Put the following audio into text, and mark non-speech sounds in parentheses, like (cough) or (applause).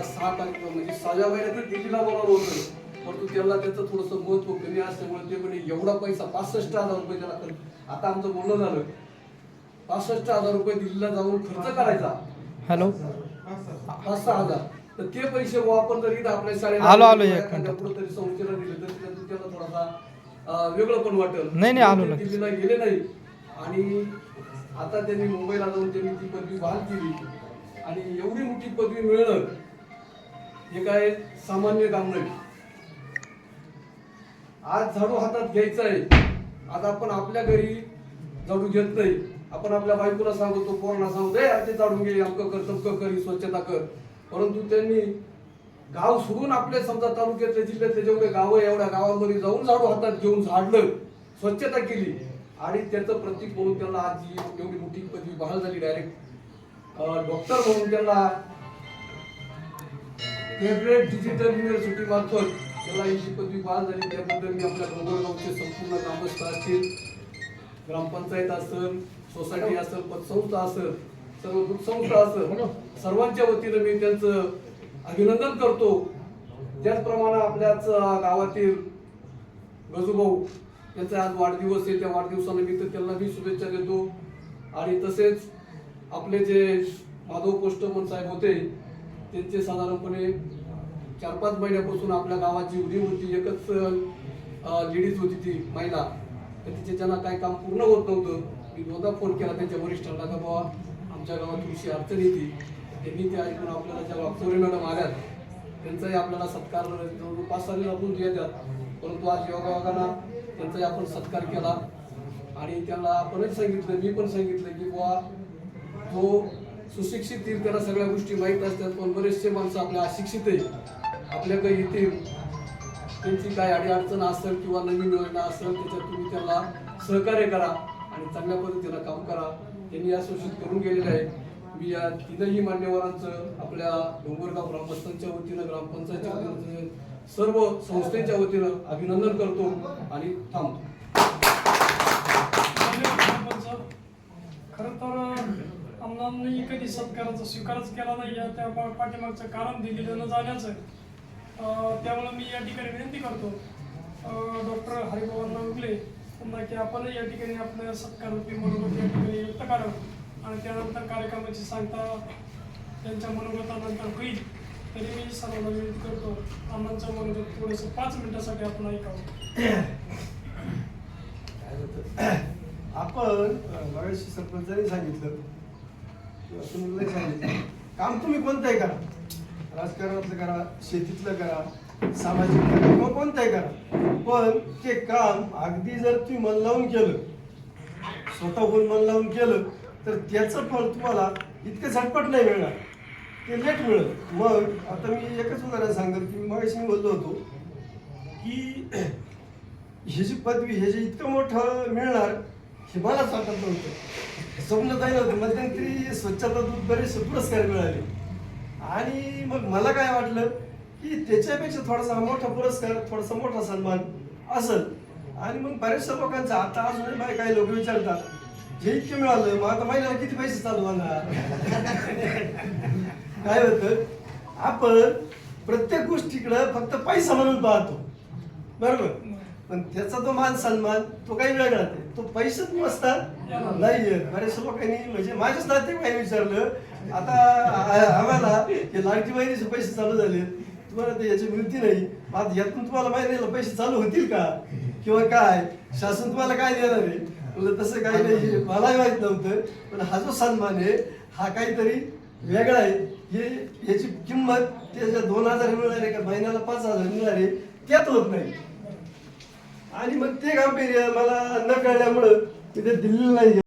त्याला सहा तारखेला म्हणजे सहाव्या महिन्यात दिल्लीला बोलावलं होतं. परंतु त्याला त्याचं थोडंसं महत्त्व कमी असल्यामुळे ते म्हणे एवढा पैसा पासष्ट हजार रुपये त्याला खर्च आता आमचं बोलणं झालं. पासष्ट हजार रुपये दिल्लीला जाऊन खर्च करायचा. हॅलो? पाच सहा हजार. तर ते पैसे आपण जर इथं आपल्या शाळेला आलो, आलो, एक एखाद्या मिनिट. कुठंतरी संस्थेला दिले तर त्याला थोडासा वेगळं पण वाटेल. नाही, नाही, आलो. दिल्लीला गेले नाही. आणि आता त्यांनी मुंबईला जाऊन त्यांनी ती पदवी बहाल केली आणि एवढी मोठी पदवी मिळणं हे काय सामान्य काम नाही आज झाडू हातात घ्यायचं आहे. आज आपण आपल्या घरी झाडू घेत नाही. आपण आपल्या बायकोला सांगतो पोरांना सांगतो "ए, ते झाडून घे अमकं कर तमकं कर स्वच्छता कर. परंतु त्यांनी गाव सोडून आपले समजा तालुक्यातले जिल्ह्यातले जेवढे गाव आहे एवढ्या गावामध्ये जाऊन झाडू हातात घेऊन झाडलं स्वच्छता केली. आणि त्याचं प्रतीक म्हणून त्यांना आज एवढी मोठी पदवी बहाल झाली डायरेक्ट डॉक्टर म्हणून त्यांना फेवरेट डिजिटल युनिव्हर्सिटी मार्फत त्याला ही पदवी बहाल झाली. त्याबद्दल मी आपल्या डोंगरगावचे संपूर्ण ग्रामस्थ असतील ग्रामपंचायत असेल सोसायटी असेल पतसंस्था असेल सर्व संस्था असेल सर्वांच्या वतीनं मी त्यांचं अभिनंदन करतो. त्याचप्रमाणे आपल्याच गावातील गजूभाऊ त्यांचा आज वाढदिवस आहे. त्या वाढदिवसानिमित्त त्यांना मी शुभेच्छा देतो. आणि तसेच आपले जे माधव पोस्टमन साहेब होते त्यांचे साधारणपणे चार पाच महिन्यापासून आपल्या गावाची उडी होती एकच लेडीज होती ती महिला. तर तिच्या त्यांना काय काम पूर्ण होत नव्हतं मी दोनदा फोन केला त्यांच्या वरिष्ठांना का बाबा आमच्या गावात थोडीशी अडचण येते. त्यांनी ते ऐकून आपल्याला ज्या वागचौरे मॅडम आल्यात त्यांचाही आपल्याला सत्कार जवळजवळ पाच सहा आपण येतात परंतु आज योगायोगानं त्यांचाही आपण सत्कार केला. आणि त्यांना आपणच सांगितलं मी पण सांगितलं की बुवा जो सुशिक्षित येईल त्याला सगळ्या गोष्टी माहीत असतात पण बरेचसे माणसं आपल्या अशिक्षित आहे आपल्याकडे येतील. त्यांची काय अडीअडचण असेल किंवा नवीन योजना असेल त्याच्यात तुम्ही त्याला सहकार्य करा आणि चांगल्या पद्धतीनं काम करा. त्यांनी या सूचित करून गेलेलं आहे मी या तीनही मान्यवरांचं आपल्या डोंगरगाव ग्रामस्थांच्या वतीनं ग्रामपंचायतच्या वतीनं सर्व संस्थेच्या वतीनं अभिनंदन करतो आणि थांबतो. खरं तर आमदारांनी कधी सत्काराचा स्वीकारच केला नाही या त्या पाठीमागचं कारण दिलेलं न जाण्याचं. त्यामुळे मी या ठिकाणी विनंती करतो डॉक्टर हरिभावांना उगले त्यांना की आपण या ठिकाणी आपल्या सत्काररूपी मनोगत या ठिकाणी व्यक्त करावं आणि त्यानंतर कार्यक्रमाची सांगता त्यांच्या मनोगतानंतर होईल तरी मी सर्वांना विनंती करतो अण्णांचं मनोगत थोडंसं पाच मिनिटासाठी आपण ऐकावं. आपण मगाशी सरपंचाने सांगितलं किंवा सुनीलने सांगितलं काम तुम्ही कोणतंही करा. राजकारणातलं करा शेतीतलं करा सामाजिक करा किंवा कोणतंही करा. पण ते काम अगदी जर तुम्ही मन लावून केलं स्वतःहून मन लावून केलं तर त्याचं फळ तुम्हाला इतकं झटपट नाही मिळणार. ते लेट मिळत मग आता मी एकच उदाहरण सांगत की मगाशी मी बोललो होतो की (clears throat) हे जी पदवी हे जे इतकं मोठं मिळणार हे मला वाटत नव्हतं स्वप्न आहे नव्हतं मध्यंतरी स्वच्छता दूध बरेचसे पुरस्कार मिळाले. आणि मग मला काय वाटलं की त्याच्यापेक्षा थोडासा मोठा पुरस्कार थोडासा मोठा सन्मान असल. आणि मग बऱ्याचशा लोकांचा आता अजूनही मला काही लोक विचारतात जे इतकं मिळालं मग आता महिन्याला किती पैसे चालू होणार? (laughs) काय होतं? आपण प्रत्येक गोष्टीकडं फक्त पैसा म्हणून पाहतो. बरोबर? पण त्याचा तो मान सन्मान तो काही वेगळा तो पैसेच नसतात. नाहीये. बऱ्याचशा लोकांनी म्हणजे माझ्याच नातेवाईकांनी विचारलं आता आम्हाला हे लाडकी बहिणीचे पैसे चालू झाले तुम्हाला ते याची मिळती नाही. आता यातून तुम्हाला महिन्याला पैसे चालू होतील का? किंवा काय? शासन तुम्हाला काय देणार आहे? म्हणलं तसं काही नाही. मलाही माहीत नव्हतं. पण हा जो सन्मान आहे हा काहीतरी वेगळा आहे. हे याची किंमत त्याच्या दोन हजार मिळणार आहे का? महिन्याला पाच हजार मिळणार आहे. त्यात होत नाही. आणि मग ते गांभीर्य मला न कळल्यामुळं तिथे ते दिल्लीला नाही